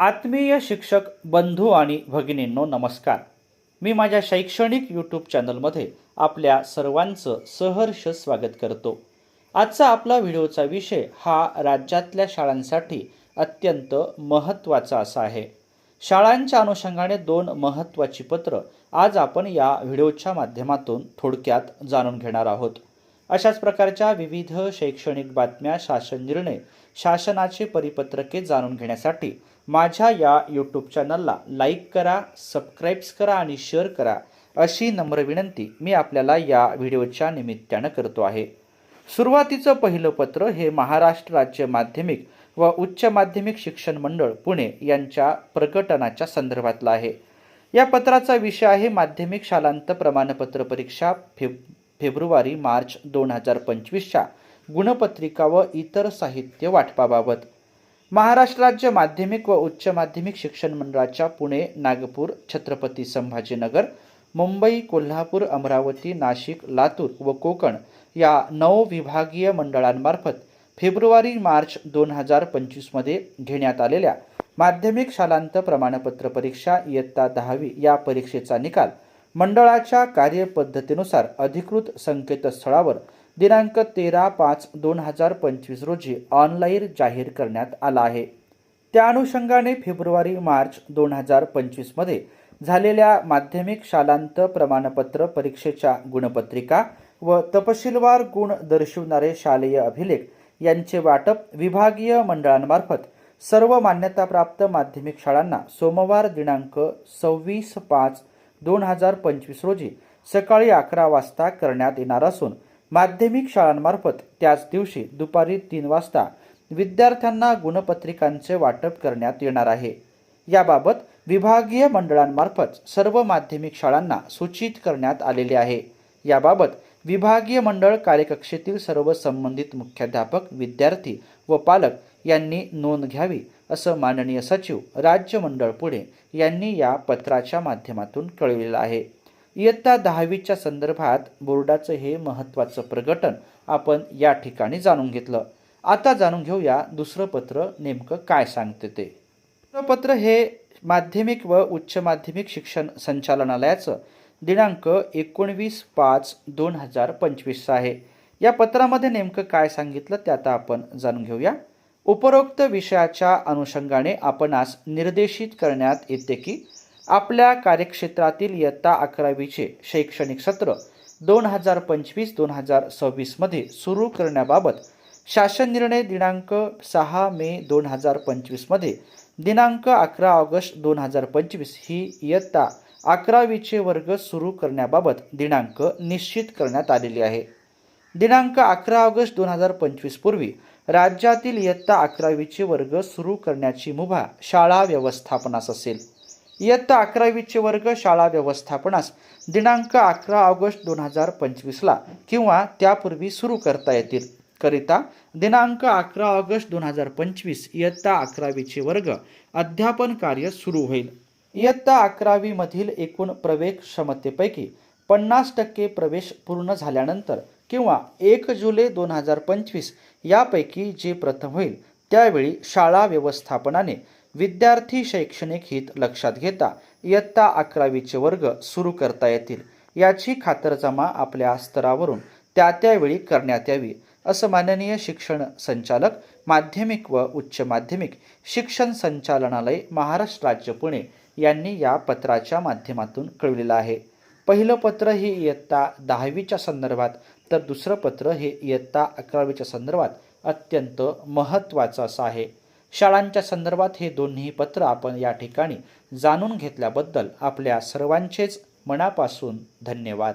आत्मीय शिक्षक बंधू आणि भगिनींनो नमस्कार. मी माझ्या शैक्षणिक यूट्यूब चॅनलमध्ये आपल्या सर्वांचं सहर्ष स्वागत करतो. आजचा आपला व्हिडिओचा विषय हा राज्यातल्या शाळांसाठी अत्यंत महत्त्वाचा असा आहे. शाळांच्या अनुषंगाने दोन महत्त्वाची पत्र आज आपण या व्हिडिओच्या माध्यमातून थोडक्यात जाणून घेणार आहोत. अशाच प्रकारच्या विविध शैक्षणिक बातम्या शासन निर्णय शासनाचे परिपत्रके जाणून घेण्यासाठी माझ्या या यूट्यूब चॅनलला लाईक करा सबस्क्राईब्स करा आणि शेअर करा अशी नम्र विनंती मी आपल्याला या व्हिडिओच्या निमित्तानं करतो आहे. सुरुवातीचं पहिलं पत्र हे महाराष्ट्र राज्य माध्यमिक व उच्च माध्यमिक शिक्षण मंडळ पुणे यांच्या प्रकटनाच्या संदर्भातला आहे. या पत्राचा विषय आहे माध्यमिक शालांत प्रमाणपत्र परीक्षा फेब फेब्रुवारी मार्च दोन हजार पंचवीसच्या गुणपत्रिका व इतर साहित्य वाटपाबाबत. महाराष्ट्र राज्य माध्यमिक व उच्च माध्यमिक शिक्षण मंडळाच्या पुणे नागपूर छत्रपती संभाजीनगर मुंबई कोल्हापूर अमरावती नाशिक लातूर व कोकण या नऊ विभागीय मंडळांमार्फत फेब्रुवारी मार्च दोन हजार पंचवीसमध्ये घेण्यात आलेल्या माध्यमिक शालांत प्रमाणपत्र परीक्षा इयत्ता दहावी या परीक्षेचा निकाल मंडळाच्या कार्यपद्धतीनुसार अधिकृत संकेतस्थळावर दिनांक तेरा पाच दोन हजार पंचवीस रोजी ऑनलाईन जाहीर करण्यात आला आहे. त्या अनुषंगाने फेब्रुवारी मार्च दोन हजार पंचवीसमध्ये झालेल्या माध्यमिक शालांत प्रमाणपत्र परीक्षेच्या गुणपत्रिका व तपशीलवार गुण दर्शवणारे शालेय अभिलेख यांचे वाटप विभागीय मंडळांमार्फत सर्व मान्यताप्राप्त माध्यमिक शाळांना सोमवार दिनांक सव्वीस पाच दोन हजार पंचवीस रोजी सकाळी अकरा वाजता करण्यात येणार असून माध्यमिक शाळांमार्फत त्याच दिवशी दुपारी तीन वाजता विद्यार्थ्यांना गुणपत्रिकांचे वाटप करण्यात येणार आहे. याबाबत विभागीय मंडळांमार्फत सर्व माध्यमिक शाळांना सूचित करण्यात आलेले आहे. याबाबत विभागीय मंडळ कार्यकक्षेतील सर्व संबंधित मुख्याध्यापक विद्यार्थी व पालक यांनी नोंद घ्यावी असं माननीय सचिव राज्य मंडळ पुणे यांनी या पत्राच्या माध्यमातून कळविलेलं आहे. इयत्ता दहावीच्या संदर्भात बोर्डाचं हे महत्त्वाचं प्रकटन आपण या ठिकाणी जाणून घेतलं. आता जाणून घेऊया दुसरं पत्र नेमकं काय सांगते ते. दुसरं पत्र हे माध्यमिक व उच्च माध्यमिक शिक्षण संचालनालयाचं दिनांक एकोणवीस पाच दोन हजार पंचवीसचं आहे. या पत्रामध्ये नेमकं काय सांगितलं ते आता आपण जाणून घेऊया. उपरोक्त विषयाच्या अनुषंगाने आपणास निर्देशित करण्यात येते की आपल्या कार्यक्षेत्रातील इयत्ता अकरावीचे शैक्षणिक सत्र दोन हजार पंचवीस दोन हजार सव्वीसमध्ये सुरू करण्याबाबत शासन निर्णय दिनांक सहा मे दोन हजार पंचवीसमध्ये दिनांक अकरा ऑगस्ट दोन हजार पंचवीस ही इयत्ता अकरावीचे वर्ग सुरू करण्याबाबत दिनांक निश्चित करण्यात आलेली आहे. दिनांक अकरा ऑगस्ट दोन हजार पंचवीसपूर्वी राज्यातील इयत्ता अकरावीचे वर्ग सुरू करण्याची मुभा शाळा व्यवस्थापनास असेल. इयत्ता अकरावीचे वर्ग शाळा व्यवस्थापनास दिनांक अकरा ऑगस्ट दोन हजार पंचवीसला किंवा त्यापूर्वी सुरू करता येतील. करिता दिनांक अकरा ऑगस्ट दोन हजार पंचवीस इयत्ता अकरावीचे वर्ग अध्यापन कार्य सुरू होईल. इयत्ता अकरावीमधील एकूण प्रवेश क्षमतेपैकी पन्नास टक्के प्रवेश पूर्ण झाल्यानंतर किंवा एक जुलै दोन हजार पंचवीस यापैकी जे प्रथम होईल त्यावेळी शाळा व्यवस्थापनाने विद्यार्थी शैक्षणिक हित लक्षात घेता इयत्ता अकरावीचे वर्ग सुरू करता येतील. याची खातरजमा आपल्या स्तरावरून त्या त्यावेळी करण्यात यावी असं माननीय शिक्षण संचालक माध्यमिक व उच्च माध्यमिक शिक्षण संचालनालय महाराष्ट्र राज्य पुणे यांनी या पत्राच्या माध्यमातून कळविलेलं आहे. पहिलं पत्र ही इयत्ता दहावीच्या संदर्भात तर दुसरं पत्र हे इयत्ता अकरावीच्या संदर्भात अत्यंत महत्त्वाचं असं आहे. शाळांच्या संदर्भात हे दोन्ही पत्र आपण या ठिकाणी जाणून घेतल्याबद्दल आपल्या सर्वांचेच मनापासून धन्यवाद.